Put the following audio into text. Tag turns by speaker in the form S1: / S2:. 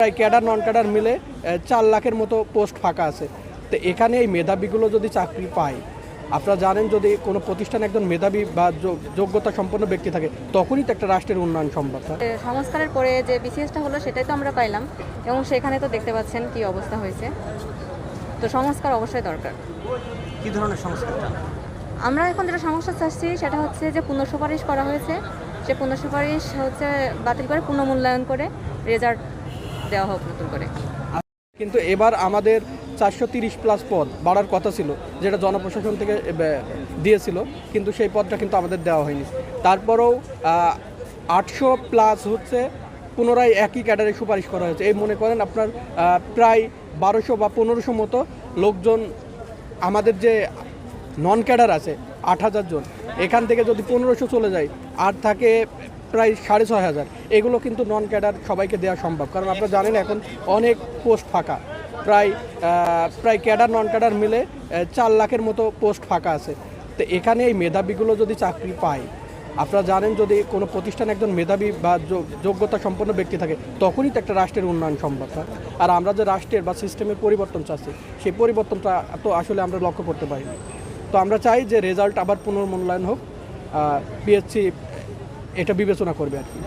S1: প্রায় cadre non cadre মিলে চার লাখের মতো পোস্ট ফাঁকা আছে। তো এখানে এই মেধাবীগুলো যদি চাকরি পায় আপনারা জানেন যদি কোনো প্রতিষ্ঠানে একজন মেধাবী বা যোগ- যোগ্যতা সম্পন্ন ব্যক্তি থাকে তখনই তো একটা রাষ্ট্রের উন্নয়ন সম্ভব হয়।
S2: সংস্কারের পরে যে বিসিএসটা হলো সেটাই তো আমরা পাইলাম। এবং সেখানে তো দেখতে পাচ্ছেন কি অবস্থা হয়েছে। তো সংস্কার অবশ্যই দরকার।
S3: কি ধরনের সংস্কার?
S2: আমরা এখন যেটা সমস্যা চাচ্ছি সেটা হচ্ছে যে পুনঃসুপারিশ করা হয়েছে। সে পুনঃসুপারিশ হচ্ছে বাতিল করে পুনঃমূল্যায়ন করে রেজাল্ট দেওয়া হোক নতুন করে।
S1: কিন্তু এবার আমাদের চারশো তিরিশ প্লাস পদ বাড়ার কথা ছিল, যেটা জনপ্রশাসন থেকে দিয়েছিল, কিন্তু সেই পদটা কিন্তু আমাদের দেওয়া হয়নি। তারপরেও আটশো প্লাস হচ্ছে পুনরায় একই ক্যাডারে সুপারিশ করা হয়েছে। এই মনে করেন আপনার প্রায় বারোশো বা পনেরোশো মতো লোকজন, আমাদের যে নন ক্যাডার আছে, আট হাজার জন, এখান থেকে যদি পনেরোশো চলে যায়, আর থাকে প্রায় সাড়ে ছয় হাজার। এগুলো কিন্তু নন ক্যাডার সবাইকে দেওয়া সম্ভব। কারণ আপনারা জানেন এখন অনেক পোস্ট ফাঁকা। প্রায় প্রায় ক্যাডার নন ক্যাডার মিলে চার লাখের মতো পোস্ট ফাঁকা আছে। তো এখানে এই মেধাবীগুলো যদি চাকরি পায়, আপনারা জানেন যদি কোনো প্রতিষ্ঠানে একজন মেধাবী বা যোগ- যোগ্যতা সম্পন্ন ব্যক্তি থাকে, তখনই তো একটা রাষ্ট্রের উন্নয়ন সম্ভব, হয়? আর আমরা যে রাষ্ট্রের বা সিস্টেমের পরিবর্তন চাচ্ছি, সেই পরিবর্তনটা তো আসলে আমরা লক্ষ্য করতে পারিনি। তো আমরা চাই যে রেজাল্ট আবার পুনর্মূল্যায়ন হোক। পিএসসি এটা বিবেচনা করবে আর কি।